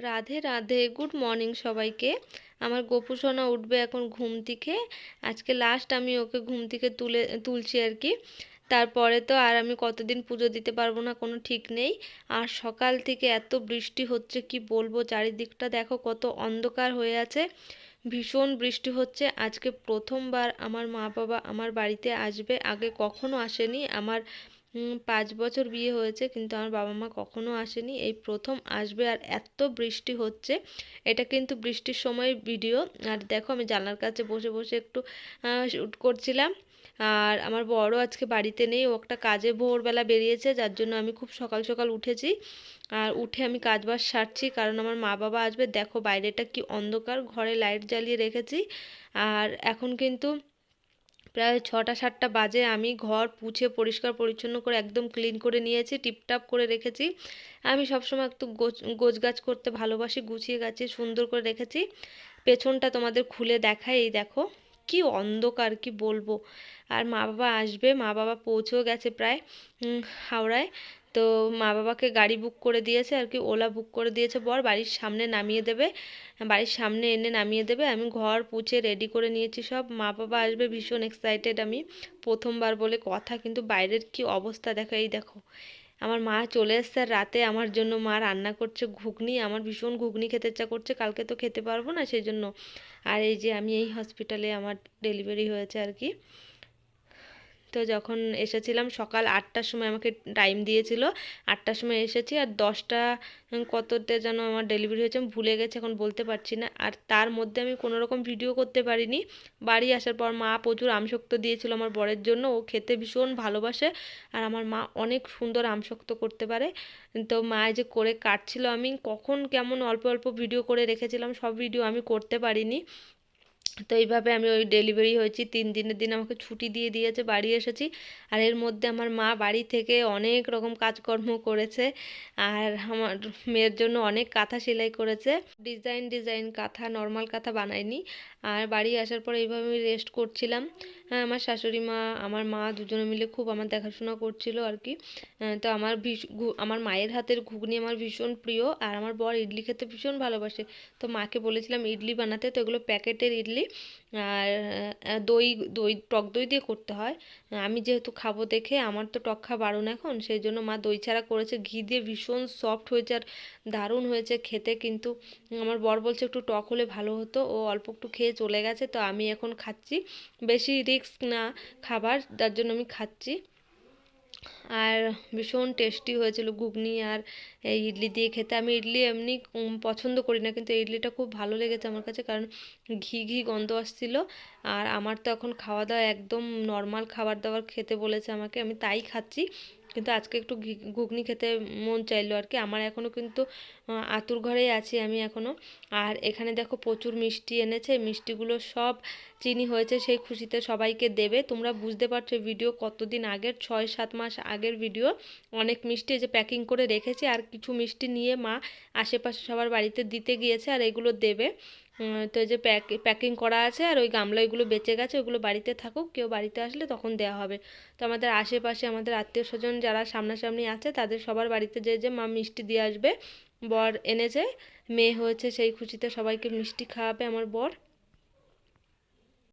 Radhe Radhe. Good morning সবাইকে। আমার গোপু সোনা উঠবে এখন ঘুম থেকে। আজকে লাস্ট আমি ওকে ঘুম থেকে তুলে, তুলছি আর কি। তারপরে তো আর আমি কতদিন পুজো দিতে পারব না কোনো ঠিক নেই। আর সকাল থেকে এত বৃষ্টি হচ্ছে, কি বলব? চারিদিকটা দেখো কত অন্ধকার হয়ে আছে। ভীষণ বৃষ্টি হচ্ছে। আজকে প্রথমবার আমার মা বাবা আমার বাড়িতে আসবে। আগে কখনো আসেনি। আমার পাঁচ বছর বিয়ে হয়েছে, কিন্তু আমার বাবা মা কখনো আসেনি। এই প্রথম আসবে আর এত বৃষ্টি হচ্ছে, এটা কিন্তু বৃষ্টির সময় ভিডিও। আর দেখো, আমি জানলার কাছে বসে বসে একটু শ্যুট করছিলাম। আর আমার বড় আজকে বাড়িতে নেই, ও একটা কাজে ভোরবেলা বেরিয়েছে, যার জন্য আমি খুব সকাল সকাল উঠেছি। আর উঠে আমি কাজ বাজ সারছি, কারণ আমার মা বাবা আসবে। দেখো, বাইরেটা কি অন্ধকার, ঘরে লাইট জ্বালিয়ে রেখেছি। আর এখন কিন্তু প্রায় ছটা, সাতটা বাজে আমি ঘর পুছে পরিষ্কার পরিচ্ছন্ন করে একদম ক্লিন করে নিয়েছি টিপটাপ করে রেখেছি। আমি সবসময় একটু গোছ গাছ করতে ভালোবাসি, গুছিয়ে গাছিয়ে সুন্দর করে রেখেছি। পেছনটা তোমাদের খুলে দেখাই, এই দেখো, কি অন্ধকার, কি বলব। আর মা বাবা আসবে মা বাবা পৌঁছেও গেছে প্রায় হাওড়ায়। তো মা বাবাকে গাড়ি বুক করে দিয়েছে আর কি, ওলা বুক করে দিয়েছে, বর বাড়ির সামনে নামিয়ে দেবে, বাড়ির সামনে এনে নামিয়ে দেবে, আমি ঘর পুছে রেডি করে নিয়েছি সব। মা বাবা আসবে ভীষণ এক্সাইটেড আমি প্রথমবার বলে কথা, কিন্তু বাইরের কি অবস্থা দেখো, এই দেখো। আমার মা চলে এসছে আর রাতে আমার জন্য মা রান্না করছে ঘুগনি, আমার ভীষণ ঘুগনি খেতে ইচ্ছা করছে, কালকে তো খেতে পারব না সেই জন্য আর এই যে আমি এই হসপিটালে আমার ডেলিভারি হয়েছে আর কি। তো যখন এসেছিলাম সকাল আটটার সময় আমাকে টাইম দিয়েছিল, আটটার সময় এসেছি আর দশটা কততে যেন আমার ডেলিভারি হয়েছে আমি ভুলে গেছি, এখন বলতে পারছি না। আর তার মধ্যে আমি কোনো রকম ভিডিও করতে পারিনি। বাড়ি আসার পর মা প্রচুর আমশক্ত দিয়েছিল আমার বরের জন্য, ও খেতে ভীষণ ভালোবাসে আর আমার মা অনেক সুন্দর আমশক্ত করতে পারে। তো মা যে করে কাটছিল আমি, কখন কেমন অল্প অল্প ভিডিও করে রেখেছিলাম সব ভিডিও আমি করতে পারিনি। তো এইভাবে আমি ওই ডেলিভারি হয়েছি। তিন দিনের দিন আমাকে ছুটি দিয়ে দিয়েছে, বাড়ি এসেছি। আর এর মধ্যে আমার মা বাড়ি থেকে অনেক রকম কাজকর্ম করেছে। আর আমার মেয়ের জন্য অনেক কাঁথা সেলাই করেছে। ডিজাইন ডিজাইন কাঁথা নর্মাল কাঁথা বানায়নি আর বাড়ি আসার পর এইভাবে আমি রেস্ট করছিলাম। হ্যাঁ আমার শাশুড়ি মা, আমার মা দুজনে মিলে খুব আমার দেখাশোনা করছিল আর কি। তো আমার আমার মায়ের হাতের ঘুগনি আমার ভীষণ প্রিয়। আর আমার বর ইডলি খেতে ভীষণ ভালোবাসে। তো মাকে বলেছিলাম, ইডলি বানাতে। তো এগুলো প্যাকেটের ইডলি। আর দই দই, টক দই দিয়ে করতে হয়। আমি যেহেতু খাব দেখে, আমার তো টক খা বারণ এখন সেই জন্য মা দই ছাড়া করেছে। ঘি দিয়ে ভীষণ সফট হয়েছে আর দারুণ হয়েছে খেতে, কিন্তু আমার বর বলছে একটু টক হলে ভালো হতো। ও অল্প একটু খেয়ে চলে গেছে, তো আমি এখন খাচ্ছি। বেশি রিস্ক না খাবার যার জন্য আমি খাচ্ছি। আর ভীষণ টেস্টি হয়েছিল ঘুগনি আর এই ইডলি দিয়ে খেতে। আমি ইডলি এমনি পছন্দ করি না, কিন্তু ইডলিটা খুব ভালো লেগেছে আমার কাছে, কারণ ঘি ঘি গন্ধ আসছিল। আর আমার তো এখন খাওয়া দাওয়া একদম নর্মাল খাবার দাবার খেতে বলেছে আমাকে, আমি তাই খাচ্ছি। কিন্তু আজকে একটু ঘুগনি খেতে মন চাইলো আর কি। আমার এখনও কিন্তু আতুর ঘরেই আছি আমি এখনও আর এখানে দেখো প্রচুর মিষ্টি এনেছে, মিষ্টিগুলো সব চিনি হয়েছে, সেই খুশিতে সবাইকে দেবে। তোমরা বুঝতে পারছ ভিডিও কতদিন আগের, ছয় সাত মাস আগের ভিডিও। অনেক মিষ্টি যে প্যাকিং করে রেখেছি, আর কিছু মিষ্টি নিয়ে মা আশেপাশে সবার বাড়িতে দিতে গিয়েছে, আর এগুলো দেবে। তো যে প্যাক প্যাকিং করা আছে আর ওই গামলা ওইগুলো বেঁচে গেছে ওগুলো বাড়িতে থাকুক, কেউ বাড়িতে আসলে তখন দেওয়া হবে। তো আমাদের আশেপাশে আমাদের আত্মীয় স্বজন যারা সামনাসামনি আছে, তাদের সবার বাড়িতে যে যে মা মিষ্টি দিয়ে আসবে, বর এনেছে, মেয়ে হয়েছে সেই খুশিতে সবাইকে মিষ্টি খাওয়াবে আমার বর।